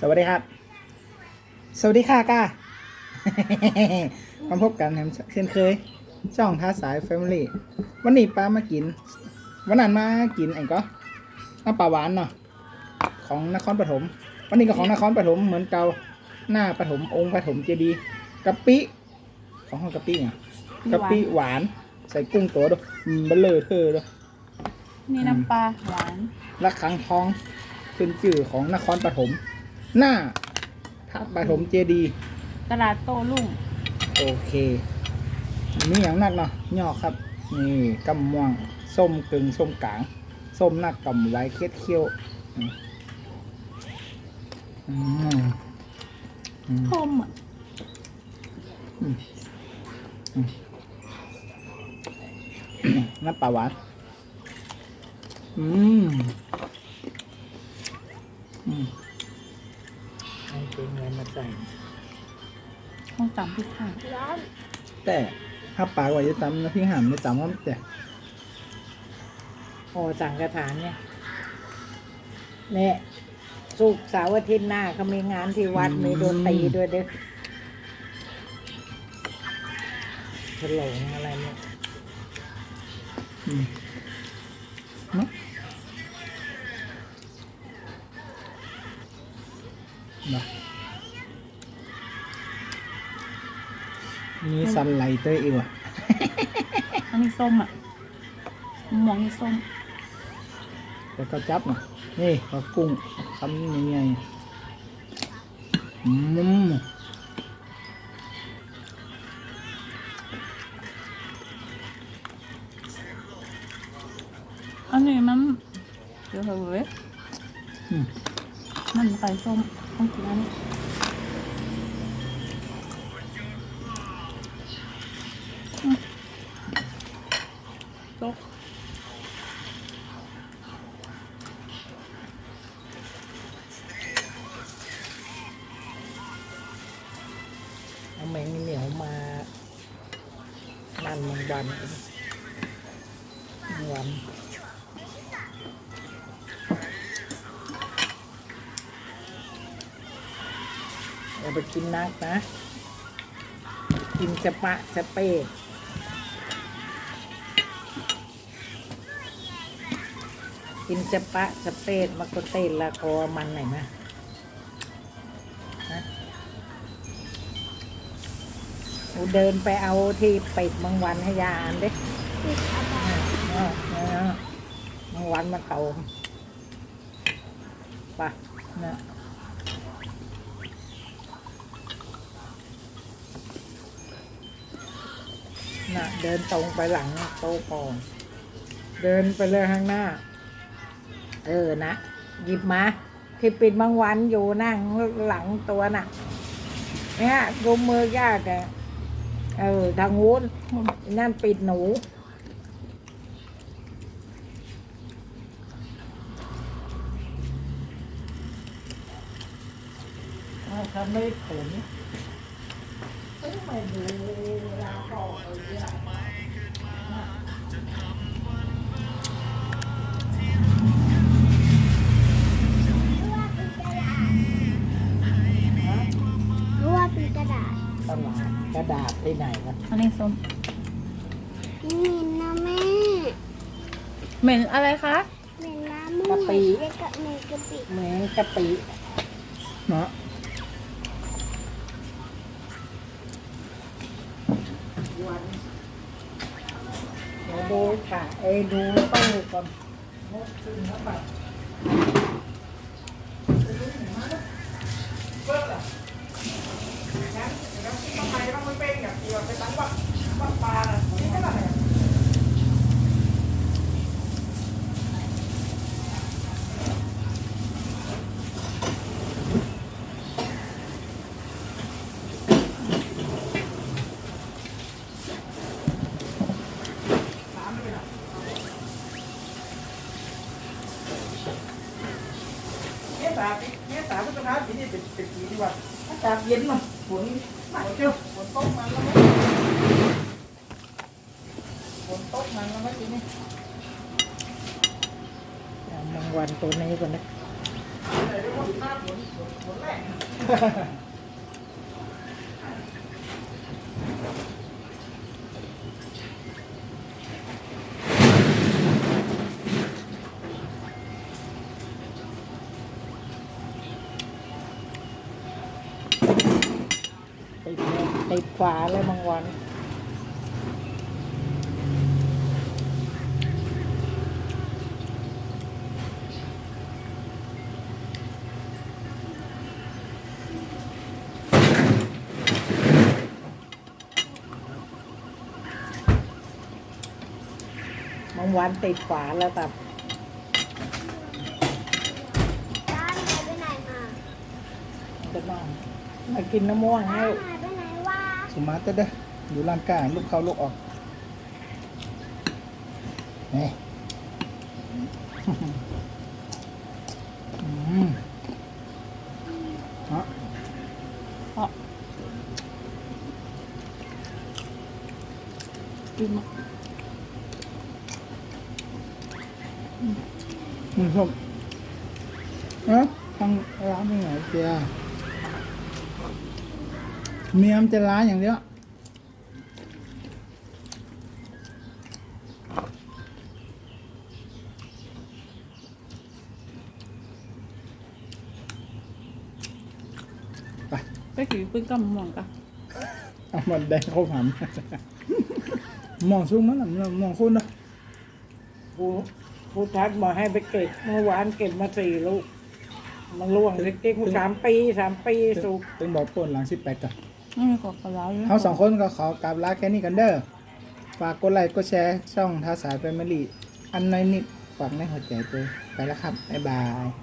สวัสดีครับ สวัสดีค่ะก้ามาพบกันแฮมเช่นเคย ช่องท้าสายแฟมิลี่วันนี้ป้ามากิน วันนั้นมากินไอ้ก็น้ำปลาหวานเนาะของนครปฐมวันนี้ก็ของนครปฐมเหมือนเก่าหน้าปฐมองค์ปฐมเจดีย์กะปิของห้องกะปิเนี่ยกะปิหวานใส่กุ้งตัวด้วยอืมเบลเลอเธอด้วยนี่น้ำปลาหวานระฆังทองขึ้นชื่อของนครปฐม หน้าพระปฐมเจดีย์ตลาดโต้รุ่งโอเคมีอย่างนักเนาะย่อครับนี่กำม่วงส้มกึ่งส้มกลางส้มหนักกำไว้เคล็ดเคี้ยวอืมอืมอืมคมอะน้ำปลาหวานอืมอืม ใส่ต้องจำพริกค่ะแต่ถ้าปลาไว้จะตำน้ำพริกห่ามไม่ตำว่าแต่โอสังกฐานเนี่ยเนี่ยสุกร์เสาร์อาทิตย์หน้าเขามีงานที่วัดมีดนตรีด้วยเด้อฉลองอะไรเนี่ย อืม มีสันไลเตอร์อีกว่ะ อันนี้ส้มอะหมวงนี่ส้ม แล้วก็จับน่ะนี่ปลากุ้งคำยังไงอืมอันนี้มันเดี๋ยวเถอะเว้ยอืมมันไก่ส้มต้องกินอันนี้ันมันวันอย่าไปกินนักนะ กินสปะสเปดกินสปะสเปดมาโกเตนละคอมันไหนอยมาฮะ เดินไปเอาที่ปิดบางวันให้ยาอ่านดิอ่าอ่าบางวันมันเก่าไปะนะน่ะเดินตรงไปหลังโต๊ะก่อนเดินไปเลยข้างหน้า เออนะหยิบมาที่ปิดบางวันอยู่นั่งหลังตัวน่ะเนี่ยกุมมือยากแก เออทางโน้นนั่นปิดหนู ทำไม่ผมไม่ดูเวลาออเลยเนี่ กระดาษที่ไหนกันอันนี้ส้มนี่นะแม่เหม็นอะไรคะเป็นน้ำมูกแล้วก็เนยกะปิแมงกะปิเนาะวันเดี๋ยวดูค่ะ เอ้ยดูตู้ก่อนงดขึ้นแล้วแบ เนี่ยสาเนี่ยสาพุทธภาปีนี้เป็นเป็นปีที่ว่าอากาศเย็นเนาะฝนหนักเชียวฝนตกมันแล้วไหม ฝนมันแล้วไหมทีนี้เอาบางวันตัวนี้ก่อนนะไหนเรียกว่าหน้าฝนฝนฝนแรกติดเนี่ยติดฝาเลยบางวัน บางวันติดฝาแล้วแบบจ้าหายไปไหนมาจะนอนมากินน้ำม่วงให้จ้าหายไปไหนวะสุมาเตอร์เด้ออยู่ร้านกลางลูกเข้าลูกออกนี่ อืมฮะเพราะกินมา อืมชมเอ๊ะทางร้านเป็นไงเจียเมียมจะร้านอย่างเดียวไปไปกินปืนกับมม่วงกันเอามันแดงเข้าหามมองซุ้มมันมองคุณนะผู้ ผู้ทักมาให้ไปเก็บเมื่อวานเก็บมาสี่ลูก มันล่วงเล็กๆสามปีสามปีสุกตึงบอกปนหลังสิบแปดกันไม่มีกอกกระลาเลยเขาสองคนก็ขอกราบลาแค่นี้กันเด้อฝากกดไลค์กดแชร์ช่องท้าสายแฟมิลี่อันน้อยนิดฝากในหัวใจไปไปแล้วครับบ๊ายบาย